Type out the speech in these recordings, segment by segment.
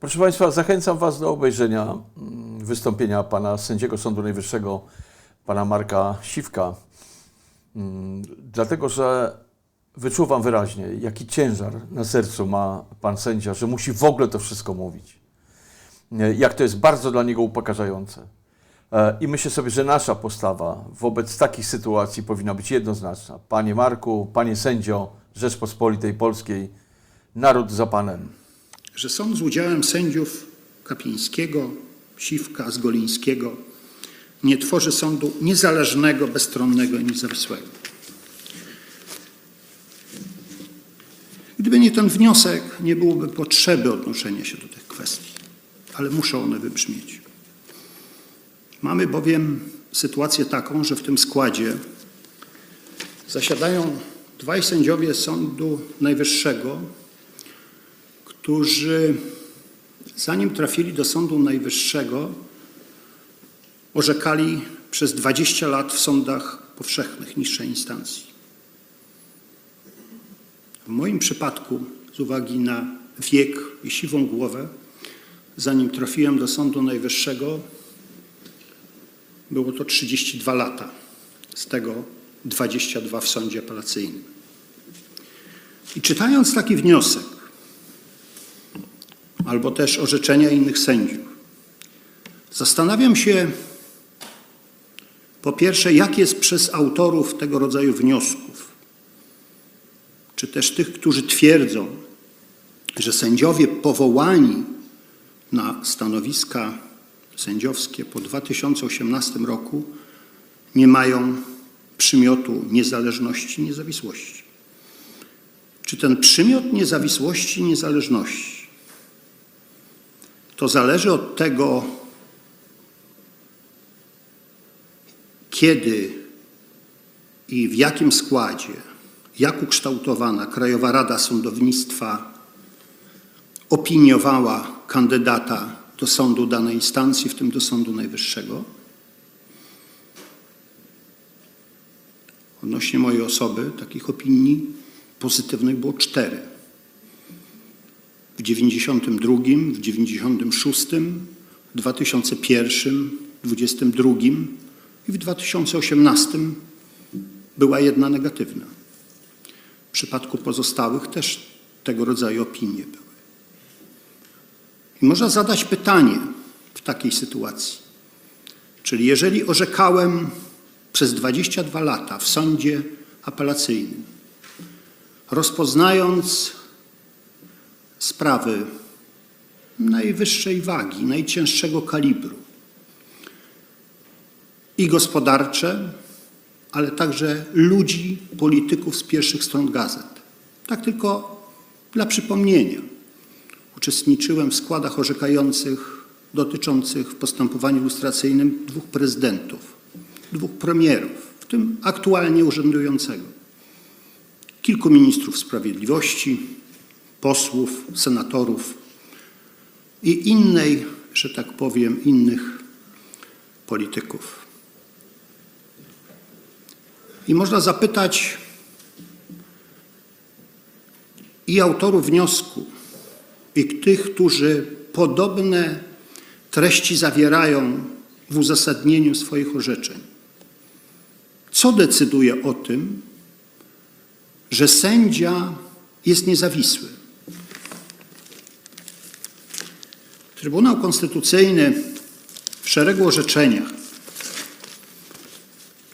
Proszę Państwa, zachęcam Was do obejrzenia mm, wystąpienia pana sędziego Sądu Najwyższego, pana Marka Siwka, Mm, dlatego że wyczuwam wyraźnie, jaki ciężar na sercu ma pan sędzia, że musi w ogóle to wszystko mówić. Jak to jest bardzo dla niego upokarzające. E, I myślę sobie, że nasza postawa wobec takich sytuacji powinna być jednoznaczna. Panie Marku, panie sędzio Rzeczpospolitej Polskiej, naród za panem. Że sąd z udziałem sędziów Kapińskiego, Siwka, Zgolińskiego nie tworzy sądu niezależnego, bezstronnego i niezawisłego. Gdyby nie ten wniosek, nie byłoby potrzeby odnoszenia się do tych kwestii, ale muszą one wybrzmieć. Mamy bowiem sytuację taką, że w tym składzie zasiadają dwaj sędziowie Sądu Najwyższego, którzy zanim trafili do Sądu Najwyższego, orzekali przez 20 lat w sądach powszechnych niższej instancji. W moim przypadku, z uwagi na wiek i siwą głowę, zanim trafiłem do Sądu Najwyższego, było to 32 lata, z tego 22 w sądzie apelacyjnym. I czytając taki wniosek, albo też orzeczenia innych sędziów. Zastanawiam się, po pierwsze, jak jest przez autorów tego rodzaju wniosków, czy też tych, którzy twierdzą, że sędziowie powołani na stanowiska sędziowskie po 2018 roku nie mają przymiotu niezależności, niezawisłości. Czy ten przymiot niezawisłości, niezależności to zależy od tego, kiedy i w jakim składzie, jak ukształtowana Krajowa Rada Sądownictwa opiniowała kandydata do sądu danej instancji, w tym do Sądu Najwyższego. Odnośnie mojej osoby takich opinii pozytywnych było cztery w 92, w 96, w 2001, w 22 i w 2018 była jedna negatywna. W przypadku pozostałych też tego rodzaju opinie były. I można zadać pytanie w takiej sytuacji. Czyli jeżeli orzekałem przez 22 lata w sądzie apelacyjnym, rozpoznając sprawy najwyższej wagi, najcięższego kalibru i gospodarcze, ale także ludzi, polityków z pierwszych stron gazet. Tak tylko dla przypomnienia. Uczestniczyłem w składach orzekających dotyczących w postępowaniu ilustracyjnym dwóch prezydentów, dwóch premierów, w tym aktualnie urzędującego, kilku ministrów sprawiedliwości, posłów, senatorów i innej, że tak powiem, innych polityków. I można zapytać i autorów wniosku, i tych, którzy podobne treści zawierają w uzasadnieniu swoich orzeczeń. Co decyduje o tym, że sędzia jest niezawisły? Trybunał Konstytucyjny w szeregu orzeczeniach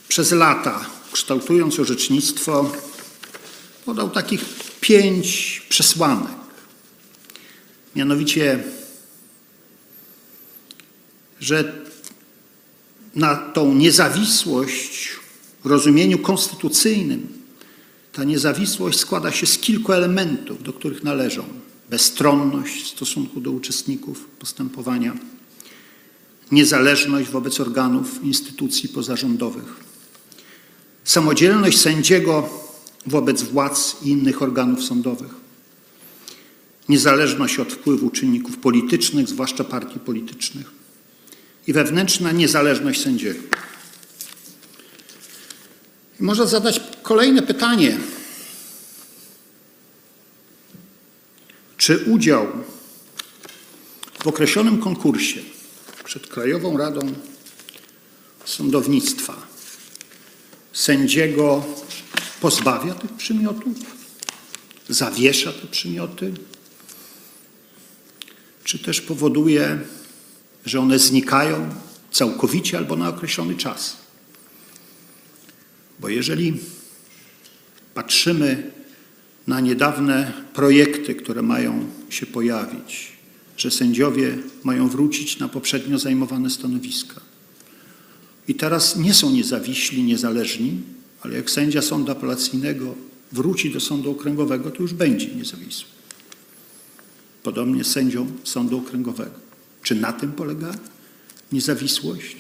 przez lata, kształtując orzecznictwo, podał takich pięć przesłanek. Mianowicie, że na tą niezawisłość w rozumieniu konstytucyjnym, ta niezawisłość składa się z kilku elementów, do których należą bezstronność w stosunku do uczestników postępowania, niezależność wobec organów instytucji pozarządowych, samodzielność sędziego wobec władz i innych organów sądowych, niezależność od wpływu czynników politycznych, zwłaszcza partii politycznych, i wewnętrzna niezależność sędziego. Można zadać kolejne pytanie. Czy udział w określonym konkursie przed Krajową Radą Sądownictwa sędziego pozbawia tych przymiotów, zawiesza te przymioty, czy też powoduje, że one znikają całkowicie albo na określony czas. Bo jeżeli patrzymy na niedawne projekty, które mają się pojawić, że sędziowie mają wrócić na poprzednio zajmowane stanowiska. I teraz nie są niezawiśli, niezależni, ale jak sędzia sądu apelacyjnego wróci do sądu okręgowego, to już będzie niezawisły. Podobnie sędzią sądu okręgowego. Czy na tym polega niezawisłość?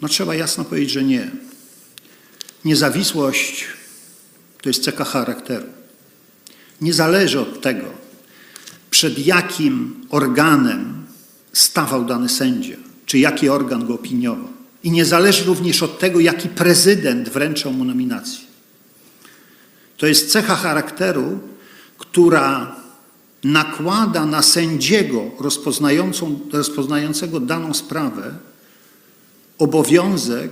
No trzeba jasno powiedzieć, że nie. Niezawisłość to jest cecha charakteru. Nie zależy od tego, przed jakim organem stawał dany sędzia, czy jaki organ go opiniował. I nie zależy również od tego, jaki prezydent wręczał mu nominację. To jest cecha charakteru, która nakłada na sędziego rozpoznającego daną sprawę obowiązek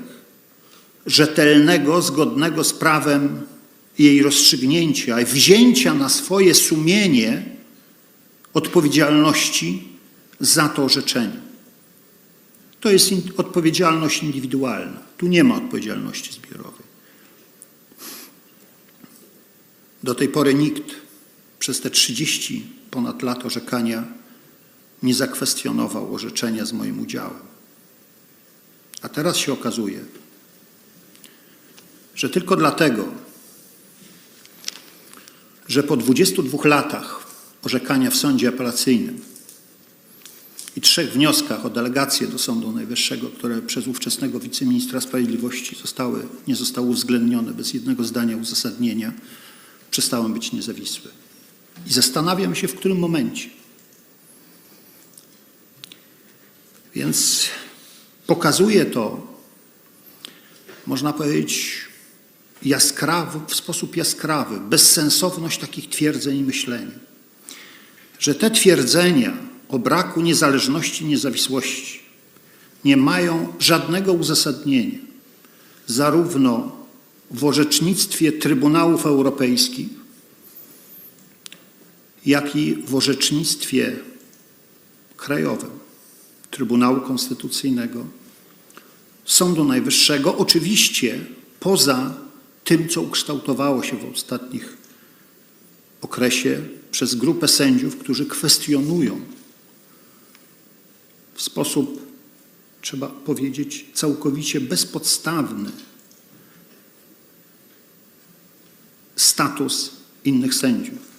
rzetelnego, zgodnego z prawem jej rozstrzygnięcia i wzięcia na swoje sumienie odpowiedzialności za to orzeczenie. To jest odpowiedzialność indywidualna. Tu nie ma odpowiedzialności zbiorowej. Do tej pory nikt przez te 30 ponad lat orzekania nie zakwestionował orzeczenia z moim udziałem. A teraz się okazuje, że tylko dlatego, że po 22 latach orzekania w sądzie apelacyjnym i trzech wnioskach o delegację do Sądu Najwyższego, które przez ówczesnego wiceministra sprawiedliwości zostały, nie zostały uwzględnione bez jednego zdania uzasadnienia, przestałem być niezawisły. I zastanawiam się, w którym momencie. Więc pokazuje to, można powiedzieć, jaskrawy, w sposób jaskrawy, bezsensowność takich twierdzeń i myślenia. Że te twierdzenia o braku niezależności i niezawisłości nie mają żadnego uzasadnienia, zarówno w orzecznictwie Trybunałów Europejskich, jak i w orzecznictwie krajowym Trybunału Konstytucyjnego, Sądu Najwyższego, oczywiście poza tym, co ukształtowało się w ostatnich okresie przez grupę sędziów, którzy kwestionują w sposób, trzeba powiedzieć, całkowicie bezpodstawny status innych sędziów.